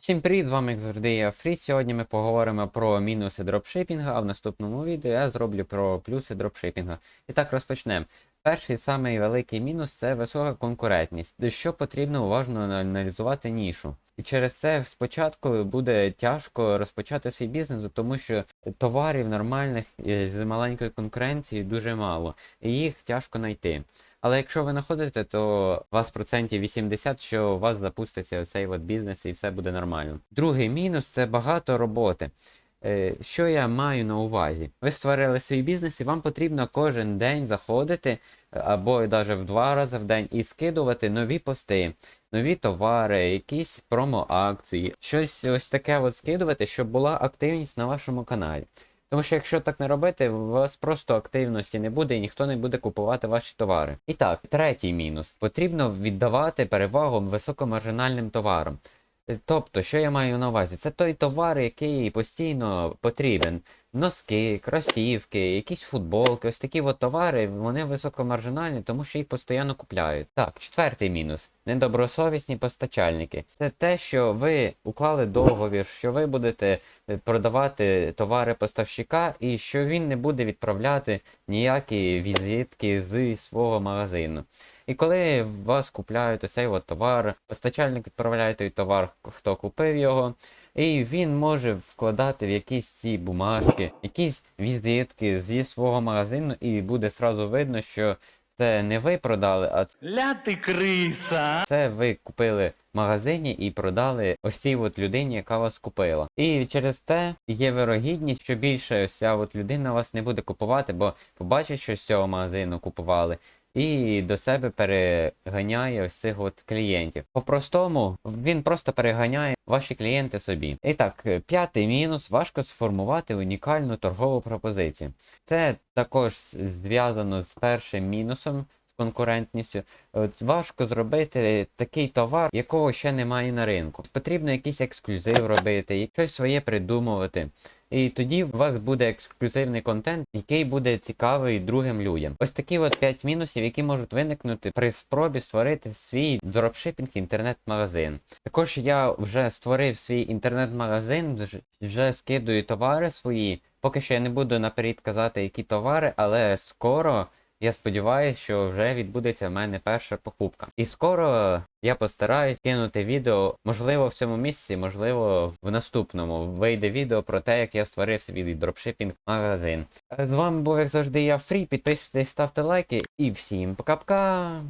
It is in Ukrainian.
Всім привіт, з вами як завжди я Фрі. Сьогодні ми поговоримо про мінуси дропшипінга, а в наступному відео я зроблю про плюси дропшипінга. І так розпочнемо. Перший самий великий мінус це висока конкурентність, що потрібно уважно аналізувати нішу. І через це спочатку буде тяжко розпочати свій бізнес, тому що товарів нормальних з маленькою конкуренцією дуже мало, і їх тяжко знайти. Але якщо ви знаходите, то у вас процентів 80, що у вас запуститься цей от бізнес і все буде нормально. Другий мінус це багато роботи. Е, Що я маю на увазі? Ви створили свій бізнес, і вам потрібно кожен день заходити, е, або навіть в два рази в день, і скидувати нові пости, нові товари, якісь промо-акції, щось ось таке от скидувати, щоб була активність на вашому каналі. Тому що якщо так не робити, у вас просто активності не буде і ніхто не буде купувати ваші товари. І так, третій мінус. Потрібно віддавати перевагу високомаржинальним товарам. Тобто, що я маю на увазі? Це той товар, який постійно потрібен. Носки, кросівки, якісь футболки, ось такі от товари, вони високомаржинальні, тому що їх постійно купляють. Так, четвертий мінус. Недобросовісні постачальники. Це те, що ви уклали договір, що ви будете е, продавати товари поставщика, і що він не буде відправляти ніякі візитки з свого магазину. І коли вас купляють оцей от товар, постачальник відправляє той товар, хто купив його, і він може вкладати в якісь ці бумажки, якісь візитки зі свого магазину, і буде сразу видно, що це не ви продали, а Ля ти криса! це ви купили в магазині і продали ось цій от людині, яка вас купила. І через те є вирогідність, що більше ось ця от людина вас не буде купувати, бо побачить, що з цього магазину купували. І до себе переганяє ось от клієнтів. По-простому, він просто переганяє ваші клієнти собі. І так, е, п'ятий мінус важко сформувати унікальну торгову пропозицію. Це також зв'язано з першим мінусом. Конкурентністю От важко зробити такий товар, якого ще немає на ринку. Потрібно якийсь ексклюзив робити, щось своє придумувати. І тоді у вас буде ексклюзивний контент, який буде цікавий другим людям. Ось такі от 5 мінусів, які можуть виникнути при спробі створити свій дропшипінг інтернет-магазин. Також я вже створив свій інтернет-магазин, вже скидую товари свої. Поки що я не буду наперед казати, які товари, але скоро. Я сподіваюся, що вже відбудеться в мене перша покупка. І скоро я постараюсь кинути відео, можливо, в цьому місці, можливо, в наступному вийде відео про те, як я створив свій дропшипінг магазин. З вами був, як завжди, я Фрі. Підписуйтесь, ставте лайки і всім пока-пока!